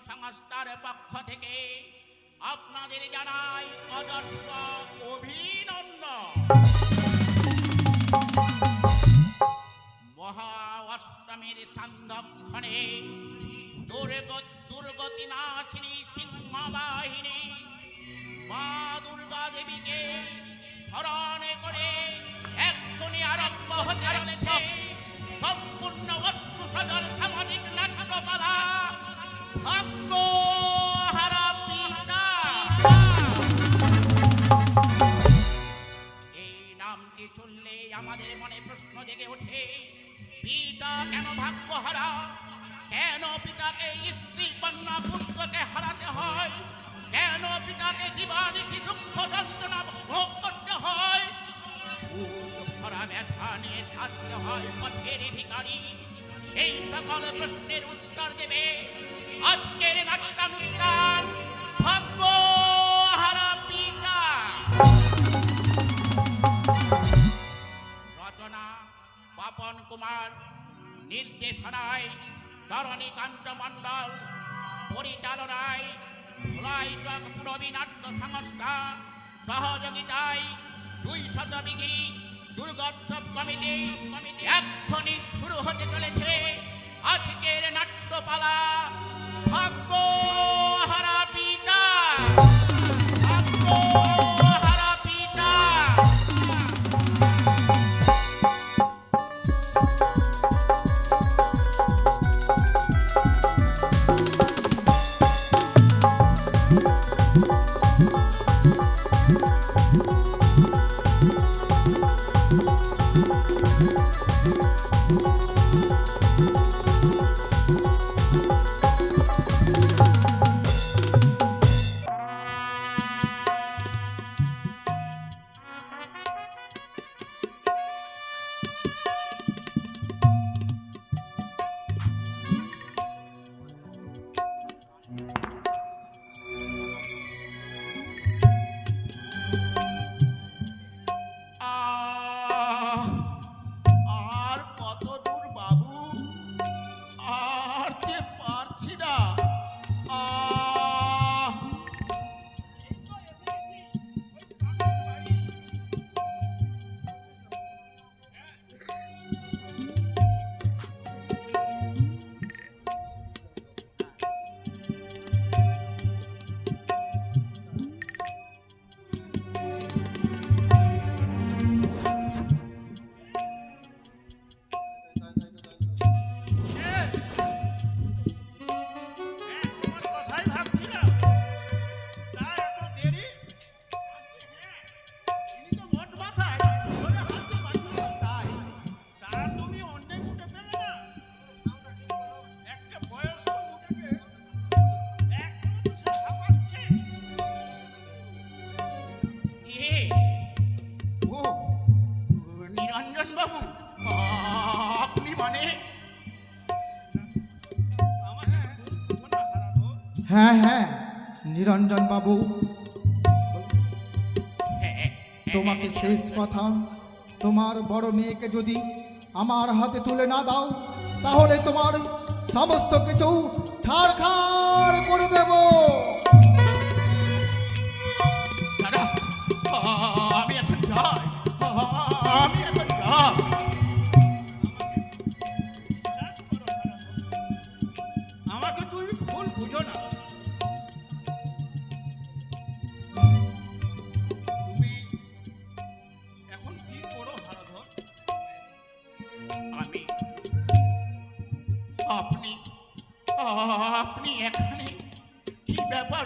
সংস্থার পক্ষ থেকে আপনাদের জানাই অদর্শ অভিনন্দন। মহা অষ্টমীর সান্ধ্যক্ষণে দুর্গ দুর্গতি নাশিনী সিংহবাহিনী মা দুর্গা দেবীকে স্মরণে করে এক্ষুনি আরম্ভ হতে সম্পূর্ণ অশ্রু সজল সামাজিক নাট্যপালা আমাদের মনে প্রশ্ন জেগে ওঠে পিতা কেন ভাগ্য হারা কেন পিতাকে স্ত্রী কন্যা পুত্রকে হারাতে হয় কেন পিতাকে জীবানীতি দুঃখ যন্ত্রণা ভোগ করতে হয় থাকতে হয় পথের ভিখারি এই সকল প্রশ্নের উত্তর দেবে আজকের নাট্যানুষ্ঠান ভাগ্য হারা পিতা। রচনা পাপন কুমার, নির্দেশনায় ধরণীকান্ত মণ্ডল, পরিচালনায় ভোলাইটক প্রবীণাট্য সংস্থা, সহযোগিতায় দুই শতবিঘি দুর্গোৎসব কমিটি এক্ষুনি শুরু হতে চলেছে। আজকের নাট্যপালা ভাগ্য বাবু। আপনি মানে। হ্যাঁ হ্যাঁ নিরঞ্জন বাবু। হ্যাঁ, তোমাকে শেষ কথা তোমার বড় মেয়েকে যদি আমার হাতে তুলে না দাও তাহলে তোমার সমস্ত কিছু ছাড়খাড় করে দেব। আপনি এখানে কি ব্যাপার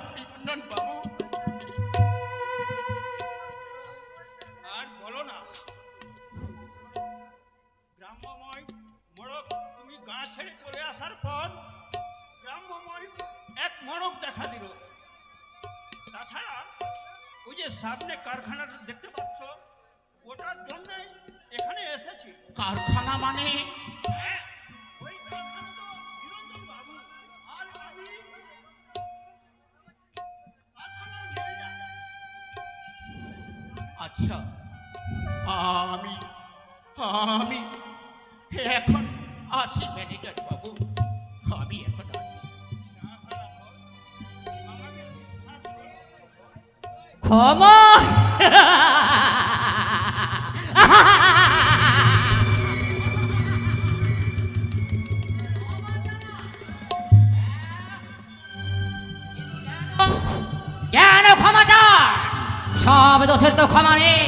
মানুষের তো ক্ষমা নেই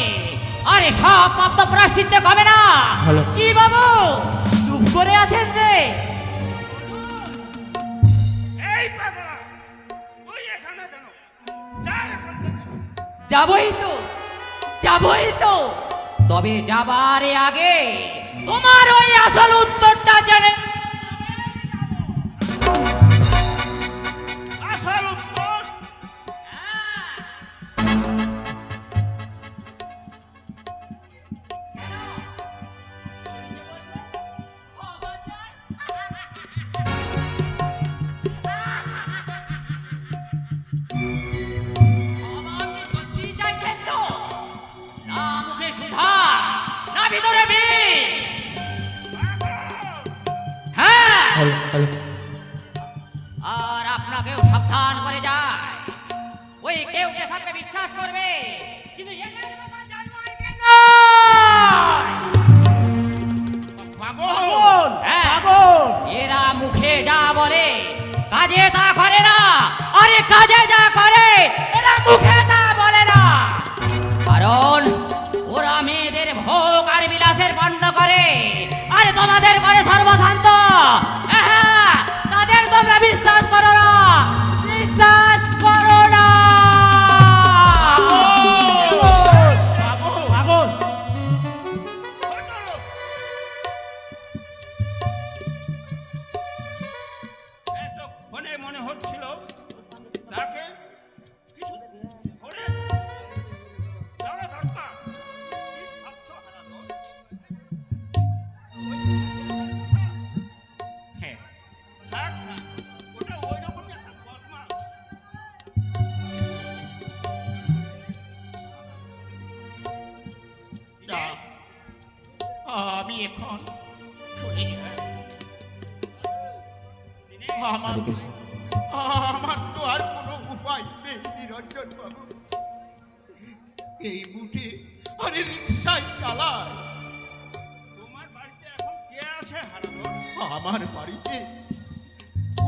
আরে সব পাপ তো প্রাশ্চিত্তে কমে না। কি বাবু? চুপ করে আছেন যে? যাবই তো যাবই তো। তবে যাবার আগে তোমার ওই আসল উত্তরটা জানে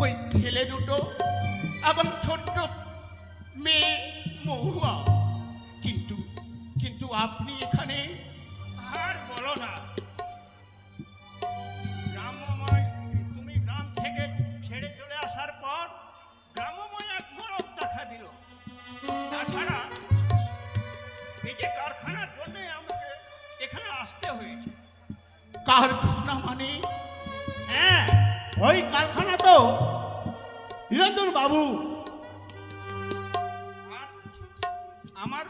ওই ছেলে দুটো এবং ছোট্ট মেয়ে মহুয়া। কিন্তু কিন্তু আপনি এখানে আর বলো না। এই যে কারখানার জন্য আমাকে এখানে আসতে হয়েছে। কারখানা মানে? হ্যাঁ। ওই কারখানা তো। নিরঞ্জন বাবু। আমার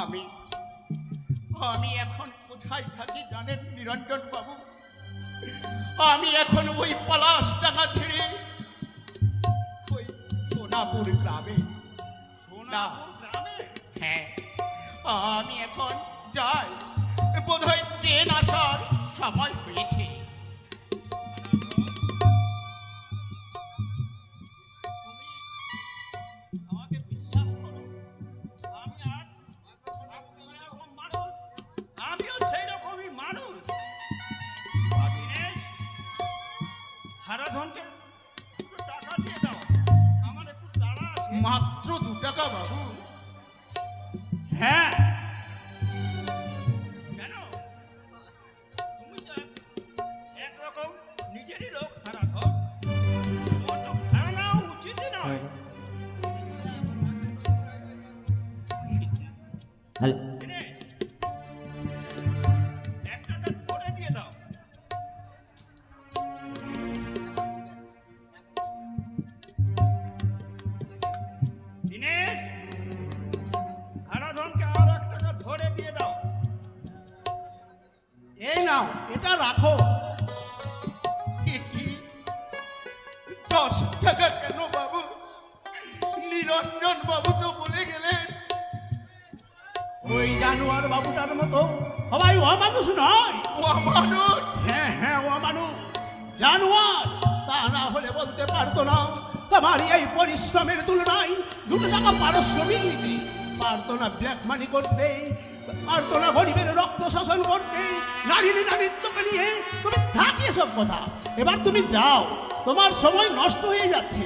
আমি আমি এখন কোথায় থাকি জানেন নিরঞ্জন বাবু? আমি এখন ওই পলাশ টাকা ছেড়ে ওই সোনাপুর গ্রামে। আমি এখন هلا পারতো না ব্ল্যাক মানি করতে পারতো না গরিবের রক্ত শোষণ করতে নারীর নারীত্বকে নিয়ে তুমি থাকি সব কথা। এবার তুমি যাও তোমার সময় নষ্ট হয়ে যাচ্ছে।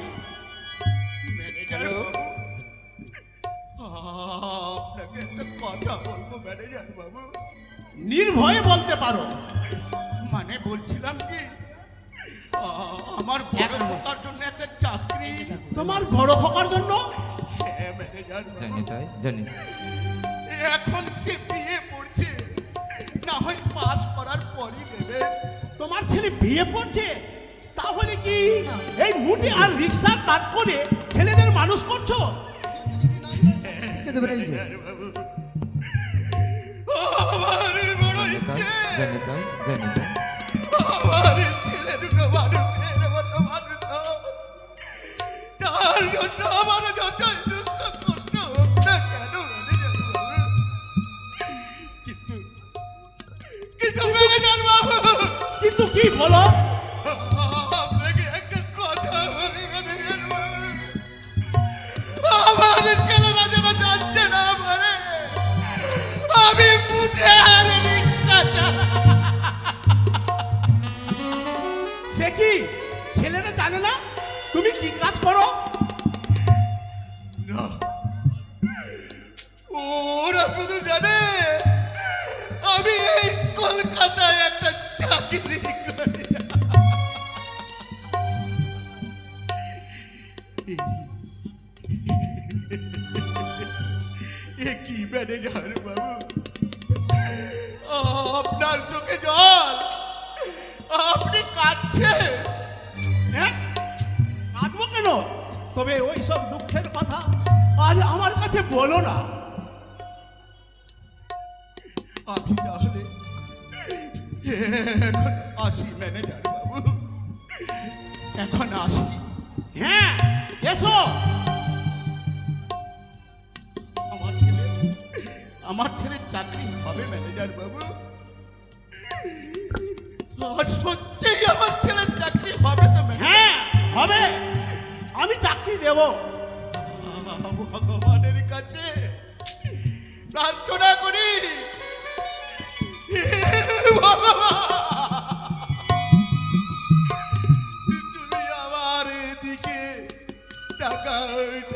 আপনাকে একটা কথা বলব ম্যানেজার বাবু। নির্ভয়ে বলতে পারো। মানে বলছিলাম কি আমার বড় খোকার জন্য একটা চাকরি। তোমার বড় হকার জন্য। জানি তাই জানি এখন সে বিয়ে পড়ছে না হয় পাস করার পরই দেবে তোমার ছেলে বিয়ে পড়ছে? তাহলে কি এই মুটি আর রিক্সা কাট করে ছেলেদের মানুষ করছ? জানি তাই জানি তাই আমার জন্য আমার যতই বলো না।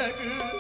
টাকা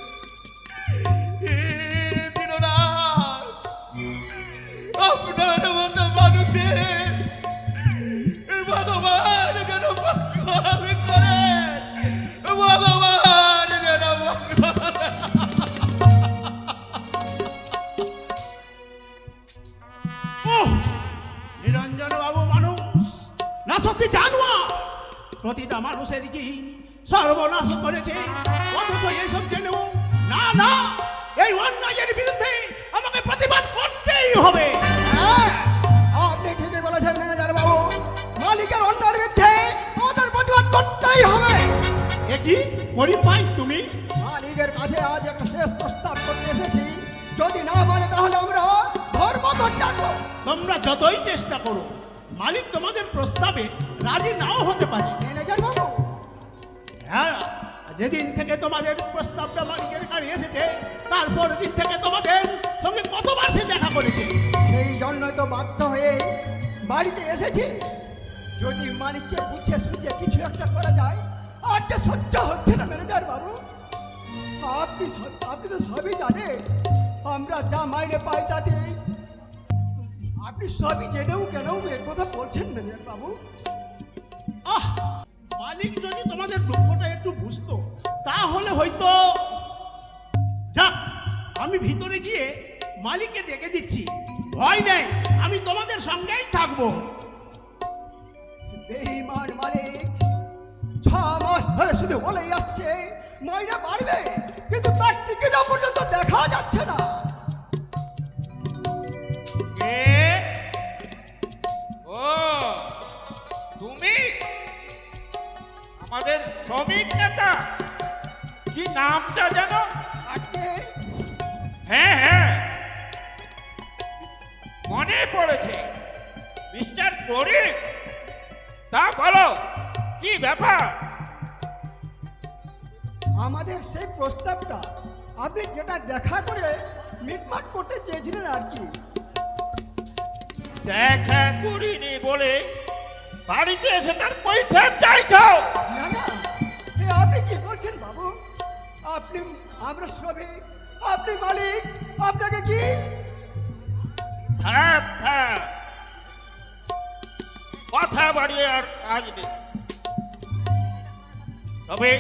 চেষ্টা করো। মালিক তোমাদের প্রস্তাবে রাজি নাও হতে পারে। হ্যাঁ যেদিন থেকে তোমাদের প্রস্তাবটা মালিকের কাছে এসেছে তারপর দিন থেকে তোমাদের সঙ্গে কতবার সে দেখা করেছে। সেই জন্যই তো বাধ্য হয়ে বাড়িতে এসেছি। যদি মালিককে বুঝে সুঝে কিছু একটা করা যায় আর যে সহ্য হচ্ছে না ম্যানেজার বাবু আপনি আপনি তো সবই জানেন। আমরা যা মাইনে পাই তাতে আপনি সবই জেনেও কেনও এ কথা বলছেন ম্যানেজার বাবু। আহ, মালিক যদি তোমাদের দুঃখটা একটু বুঝতো, তাহলে হয়তো যাক, আমি ভিতরে গিয়ে মালিককে ডেকে দিচ্ছি। ভয় নেই, আমি তোমাদের সঙ্গেই থাকব। বেইমান মালিক, ছ মাস ধরে শুধু বলেই আসছে মাইনে বাড়বে, কিন্তু তার টিকিটা পর্যন্ত দেখা যাচ্ছে না। শ্রমিক নেতা কি নামটা জানো আজকে? হ্যাঁ হ্যাঁ। মনে পড়েছে। মিস্টার পরিক তা বলো কি ব্যাপার? আমাদের সেই প্রস্তাবটা আপনি যেটা দেখা করে মিটমাট করতে চেয়েছিলেন আর কি। দেখা করিনি বলে বাড়িতে এসে তার কৈফিয়ত চাইছো? না না আপনি কি বলছেন বাবু? আপনি আমরা সবে আপনি মালিক আপনাকে কি? থাক থাক কথা বাড়িয়ে আর কাজ নেই। তবে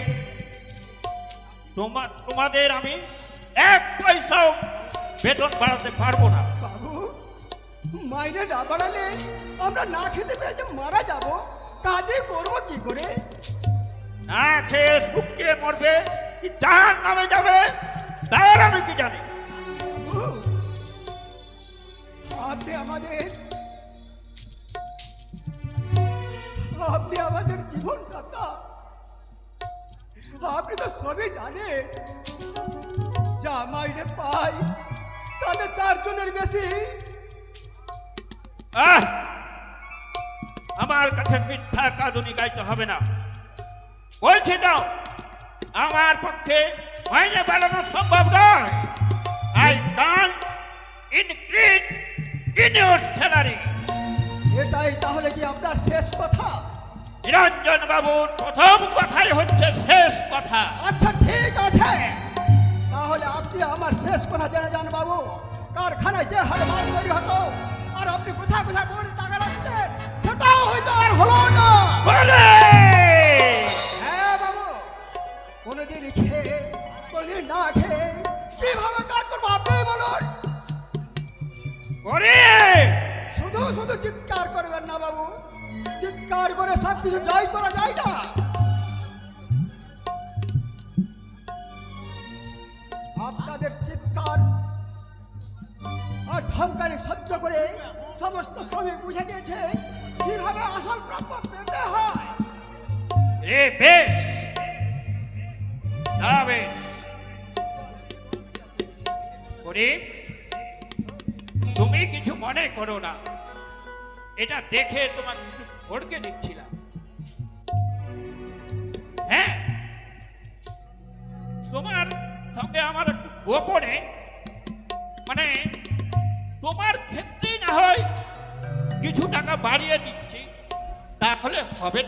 তোমার তোমাদের আমি এক পয়সাও বেতন বাড়াতে পারব না। বাবু মাইনে না বাড়ালে আমরা না খেতে পেয়ে মারা যাব। কাজে করব কি করে? না খেয়ে শুকিয়ে মরবে কি জাহান নামে যাবে তার আমি কি জানি। আপনি আমাদের আপনি আমাদের জীবন দাতা আপনি তো সবই জানেন। যা মাইনে পাই তাহলে চারজনের বেশি। আহ! আমার কাছে মিথ্যা কাঁদুনি গাইতে হবে না। বলছি তো আমার পক্ষে মাইনে বাড়ানো সম্ভব নয়। আই কান ইনক্রিজ ইন ইউর স্যালারি এটাই তাহলে কি আপনার শেষ কথা? নিরঞ্জন বাবুর প্রথম কথাই হচ্ছে শেষ কথা। আচ্ছা ঠিক আছে। তাহলে আপনি আমার শেষ কথা জেনে যান বাবু। কারখানায় যে হারে মাল তৈরি হতো আর আপনি কোথায় কোথায় টাকা রাখতেন সেটাও হয়তো আর হলো না। কোনোদিন খেয়ে কোনোদিন না খেয়ে কীভাবে কাজ করব আপনি বলুন? করে শুধু শুধু চিৎকার করবেন না বাবু। চিৎকার করে সব কিছু জয় করা যায় না। আপনাদের চিৎকার আর ধমকানি সহ্য করে সমস্ত শ্রমিক বুঝে গিয়েছে কীভাবে আসল প্রাপ্য পেতে হয়। এ বেশ! তুমি কিছু মনে করো না। এটা দেখে তোমাকে একটু ভড়কে দিচ্ছিলাম। হ্যাঁ তোমার সঙ্গে আমার একটু গোপনে মানে তোমার ক্ষেত্রেই না হয় কিছু টাকা বাড়িয়ে দিচ্ছি। তাহলে হবে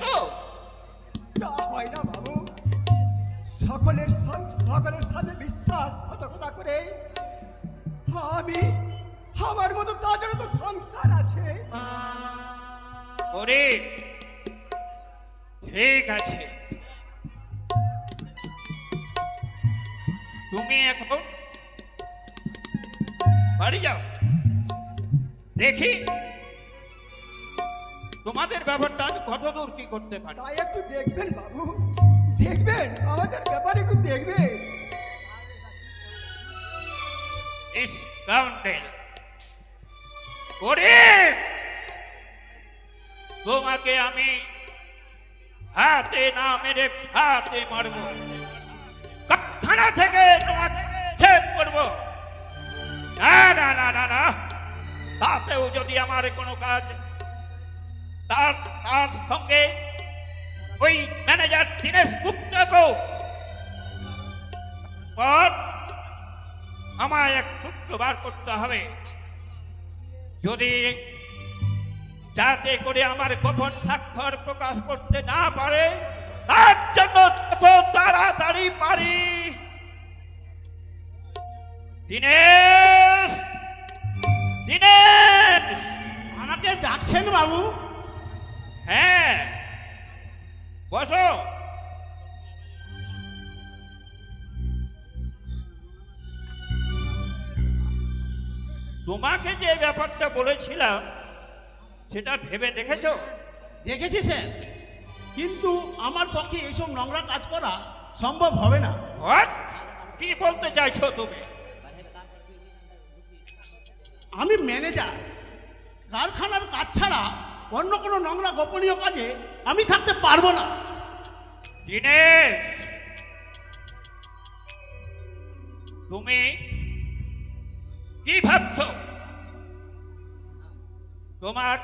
তা হয় না বাবু। সকলের সকলের সাথে বিশ্বাস কথা করে আমি আমার মতো তাদেরও তো সংসার আছে। ওরে ঠিক আছে। তুমি এখন বাড়ি যাও। দেখি তোমাদের ব্যাপারটা আমি কত দূর কি করতে পারি। তাই একটু দেখবেন বাবু। দেখবেন? আমাদের ব্যাপারে একটু দেখবেন। তোমাকে আমি হাতে না মেরে হাতে মারবো। কারখানা থেকে তোমাকে করব। না না না না না। তাতেও যদি আমার কোনো কাজ, তার তার সঙ্গে ওই ম্যানেজার দীনেশ গুপ্তকেও পর আমায় এক সূত্র বার করতে হবে। যদি যাতে করে আমার গোপন স্বাক্ষর প্রকাশ করতে না পারে তার জন্য তাড়াতাড়ি পারি। দিনেশ! দিনেশ! আমাকে ডাকছেন বাবু। হ্যাঁ। বসো। তোমাকে যে ব্যাপারটা বলেছিলাম সেটা ভেবে দেখেছ? দেখেছি স্যার। কিন্তু আমার পক্ষে এইসব নোংরা কাজ করা সম্ভব হবে না? কি বলতে চাইছো তুমি? আমি ম্যানেজার। কারখানার কাজ ছাড়া অন্য কোনো নোংরা গোপনীয় কাজে আমি থাকতে পারব না। দিনেশ! তুমি কি ভাবছ? তোমার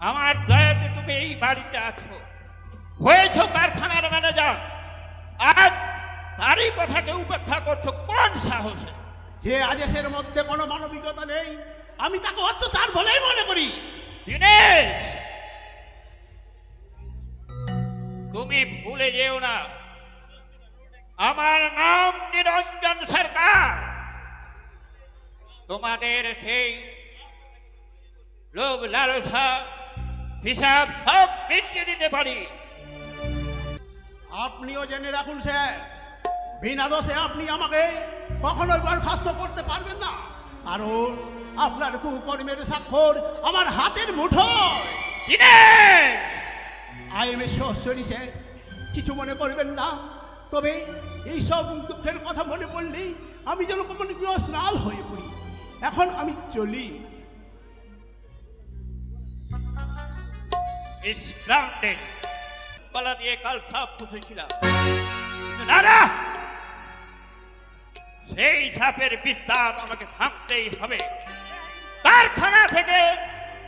আমার দয়াতে তুমি এই বাড়িতে আছো। হয়েছ কারখানার ম্যানেজার। আজ তারই কথাকে উপেক্ষা করছ। কোন সাহসে? যে আদেশের মধ্যে কোনো মানবিকতা নেই আমি তাকে অত্যাচার বলেই মনে করি। দিনেশ! তুমি ভুলে যেও না। আমার নাম নিরঞ্জন সরকার। তোমাদের সেই লোভ লালসা হিসাব সব মিটিয়ে দিতে পারি। আপনিও জেনে রাখুন স্যার। বিনা দোষে আপনি আমাকে কখনোই বরখাস্ত করতে পারবেন না। কারণ আপনার কুকর্মের স্বাক্ষর আমার হাতের Dinesh! I am a sorry sir কিছু মনে করবেন না। তবে এইসব দুঃখের কথা মনে পড়লেই আমি যেন কেমন ইমোশনাল হয়ে পড়ি। এখন আমি চলি। Is grounded. গলা দিয়ে কাল সব পুষেছিলাম। না না! সেই সাপের বিস্তার আমাকে ভাঙতেই হবে। কারখানা থেকে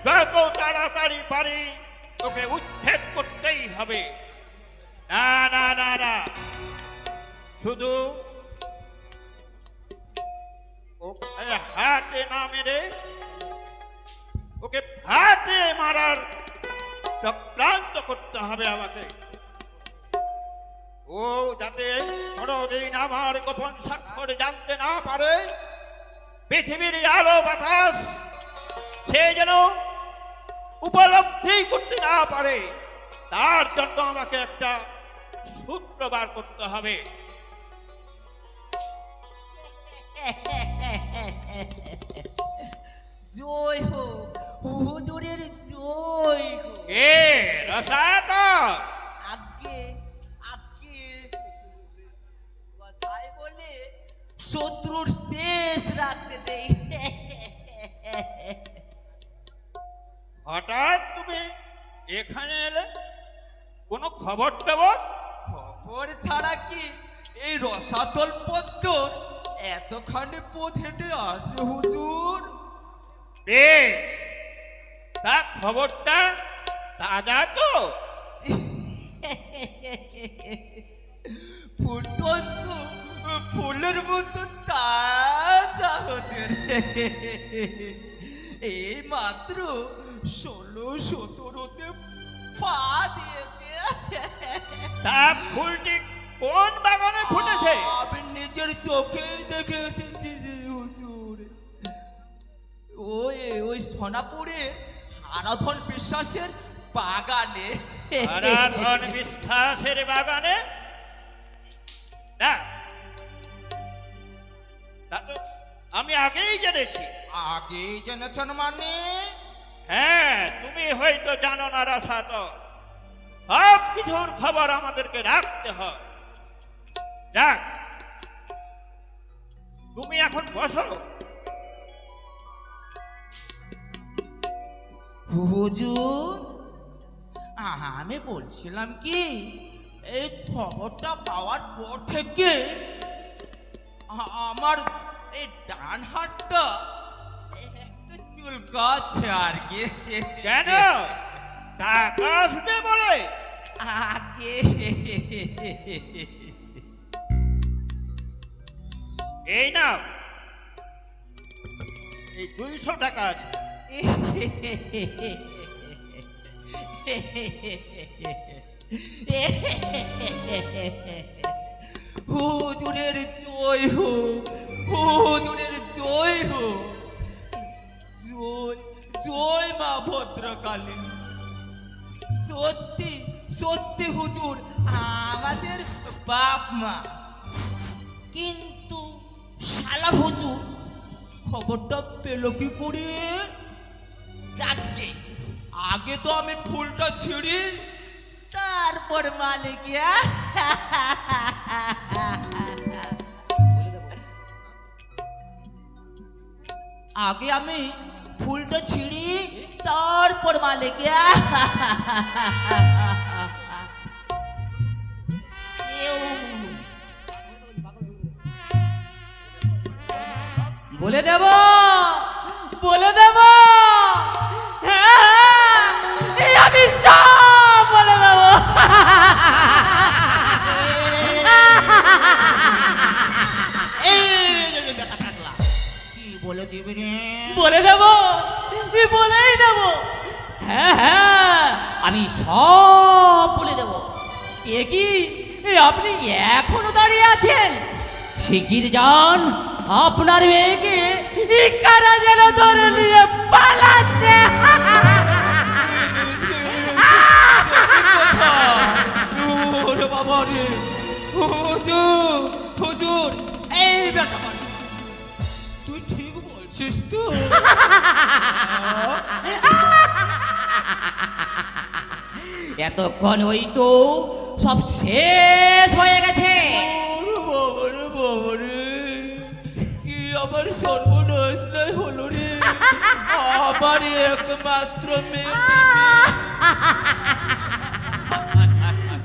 যত তাড়াতাড়ি পারি তোকে উচ্ছেদ করতেই হবে। না না না না। শুধু ওকে হাতে না মেরে ওকে হাতে মারার চক্রান্ত করতে হবে আমাকে। ও যাতে কোনোদিন আমার গোপন স্বাক্ষর জানতে না পারে পৃথিবীর আলো বাতাস সে যেন উপলব্ধি করতে না পারে তার জন্য আমাকে একটা সূত্র বার করতে হবে। জয় হো হুজুরের জয় হো এ রসায়ত শত্রুর শেষ রাখতে দেই। হঠাৎ তুমি এখানে এলে কোনো খবর টবর খবর ছাড়া কি? এই রসাতল পত্তর এতখানি পথ হেঁটে আসে হুজুর। বেশ তা খবরটা তাজা তো। ফুটন্ত ফুলের মতো তাজা হুজুর এই মাত্র ষোলো সতেরোতে পা দিয়েছে। তা ফুলটি কোন বাগানে ফুটেছে? আমি নিজের চোখেই দেখে এসেছি হুজুর। ওই ওই সোনাপুরে আরাধন বিশ্বাসের বাগানে। আরাধন বিশ্বাসের বাগানে? না আমি আগেই জেনেছি। আগেই জেনেছেন মানে? হ্যাঁ তুমি হয়তো জানো না রাসা তো সব কিছুর খবর আমাদেরকে রাখতে হয়। যাক তুমি এখন বসো। হুজুর আমি বলছিলাম কি এই খবরটা পাওয়ার পর থেকে আমার এই ডান হাতটা একটু চুলকাচ্ছে আর কি কেন? টাকা আসবে বলে। আগে। এই নাও। এই দুইশো টাকা আছে। হুজুরের জয় হো হুজুরের জয় হো জয় জয় মা ভদ্রকালী। সত্যি সত্যি হুজুর, আমাদের বাপ মা। কিন্তু শালা হুজুর, খবরটা পেল কি করে? যাকে আগে তো আমি ফুলটা ছিঁড়ি, তারপর মালিকিয়া আগে আমি ফুলটা ছিঁড়ি তারপর মালে গিয়া বলে দেব বলে দেব। শিগগির যান। আপনার মেয়েকে কারা যেন ধরে নিয়ে পালাচ্ছে। ওরে হুজুর হুজুর এই বেটা তুই ঠিক বলছিস তো। এতক্ষণ ওই তো সব শেষ হয়ে গেছে। আবার একমাত্র মেয়ে।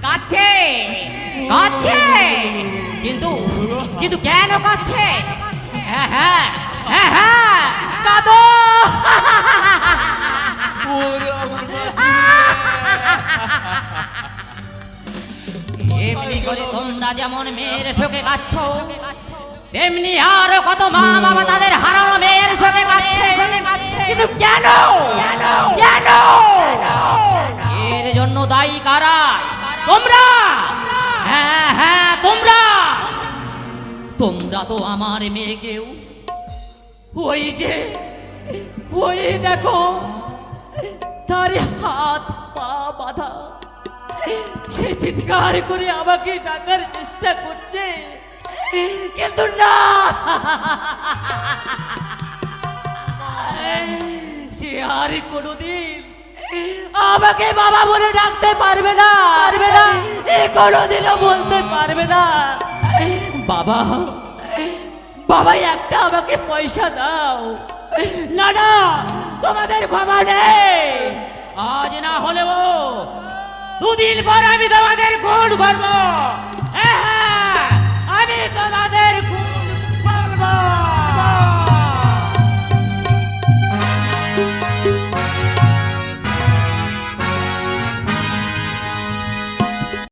কাচ্ছে কাচ্ছে কিন্তু কিন্তু কেন কাচ্ছে হ্যাঁ হ্যাঁ হ্যাঁ হ্যাঁ কাঁদো। এমনি করে তোমরা যেমন মেয়ের শোকে কাচ্ছ তেমনি আরও কত মা বাবা তাদের হারানো মেয়ের শোকে কাচ্ছে কিন্তু কেন? কেন? কেন? এর জন্য দায়ী কারা? তোমরা? হ্যাঁ হ্যাঁ তোমরা। তোমরা তো আমার মেয়েকেও ওই যে ওই দেখো তার হাত পা বাঁধা। সে চিৎকার করে আমাকে ডাকার চেষ্টা করছে। কিন্তু না। সে আর কোনোদিন আমাকে বাবা বলে ডাকতে পারবে না। পারবে না। কোনোদিনও বলতে পারবে না। বাবা একটা আমাকে পয়সা দাও। না না তোমাদের ক্ষমা নেই। আজ না হলেও দুদিন পর আমি তোমাদের খুন করব। হ্যাঁ, হ্যাঁ, আমি তোমাদের